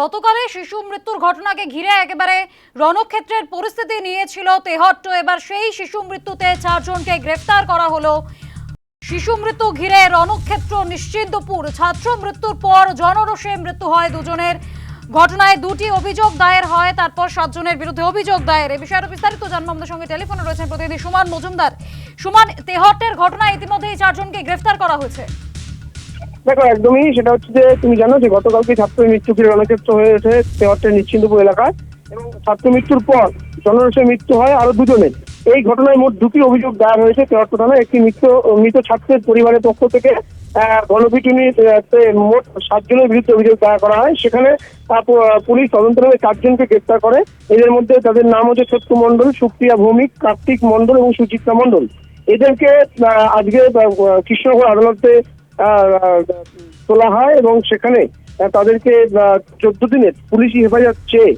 গতকালে শিশু মৃত্যুর ঘটনাকে ঘিরে একেবারে রণক্ষেত্রের পরিস্থিতি নিয়েছিল তেহট্ট। এবার সেই শিশু মৃত্যুতে চারজনকে গ্রেফতার করা হলো। শিশু মৃত্যু ঘিরে রণক্ষেত্র নিশ্চিন্তপুর। ছাত্র মৃত্যুর পর জনরোষে মৃত্যু হয় দুজনের। ঘটনায় দুটি অভিযোগ দায়ের হয়, তারপর সাতজনের বিরুদ্ধে অভিযোগ দায়ের। এ বিষয়ে বিস্তারিত জানব আমাদের সঙ্গে। টেলিফোনে রয়েছেন প্রতিনিধি সুমান মজুমদার। সুমান, তেহট্টের ঘটনায় ইতিমধ্যেই চারজনকে গ্রেফতার করা হয়েছে। দেখো একদমই সেটা হচ্ছে যে তুমি জানো যে গতকালকে ছাত্র মৃত্যু ঘিরে রণক্ষেত্র হয়েছে তেহট্টের নিশ্চিন্তপুর এলাকায় এবং ছাত্র মৃত্যুর পর জনরসে মৃত্যু হয় আরও দুজনের। এই ঘটনায় মোট দুটি অভিযোগ দায়ের হয়েছে তেহট্ট থানায়। একটি মৃত মৃত ছাত্রের পরিবারের পক্ষ থেকে আহ, গণপিটুনি মোট সাতজনের বিরুদ্ধে অভিযোগ দায়ের করা হয়। সেখানে পুলিশ তদন্ত চারজনকে গ্রেপ্তার করে। এদের মধ্যে তাদের নাম হচ্ছে সত্য মণ্ডল সুপ্রিয়া ভৌমিক কার্তিক মণ্ডল এবং সুচিত্রা মণ্ডল। এদেরকে আজকে কৃষ্ণনগর আদালতে তোলা হয় এবং সেখানে তাদেরকে চোদ্দ দিনের পুলিশি হেফাজত চেয়ে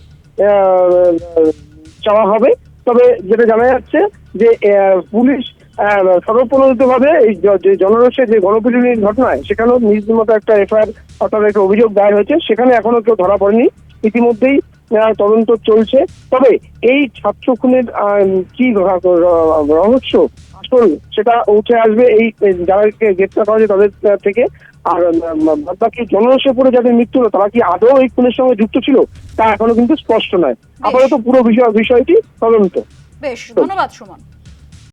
চাওয়া হবে। তবে যেটা জানা যাচ্ছে যে পুলিশ সর্বপ্রণোদিত ভাবে এই জ- যে গণপিটুনির ঘটনায় সেখানেও নিজ মতো একটা এফআইআর অর্থাৎ একটা অভিযোগ দায়ের হয়েছে। সেখানে এখনও কেউ ধরা পড়েনি। ইতিমধ্যেই তদন্ত চলছে। তবে এই ছাত্র খুনের কি রহ- রহ- রহস্য আসল সেটা উঠে আসবে এই যারা যাদেরকে গ্রেপ্তার করা হয়েছে তাদের থেকে। আর বাকি জনরসে পড়ে যাদের মৃত্যু হলো তারা কি আদৌ এই খুনের সঙ্গে যুক্ত ছিল? তা এখনও কিন্তু স্পষ্ট নয়। আপাতত পুরো বিষয় বিষয়টি তদন্ত। বেশ ধন্যবাদ সুমন।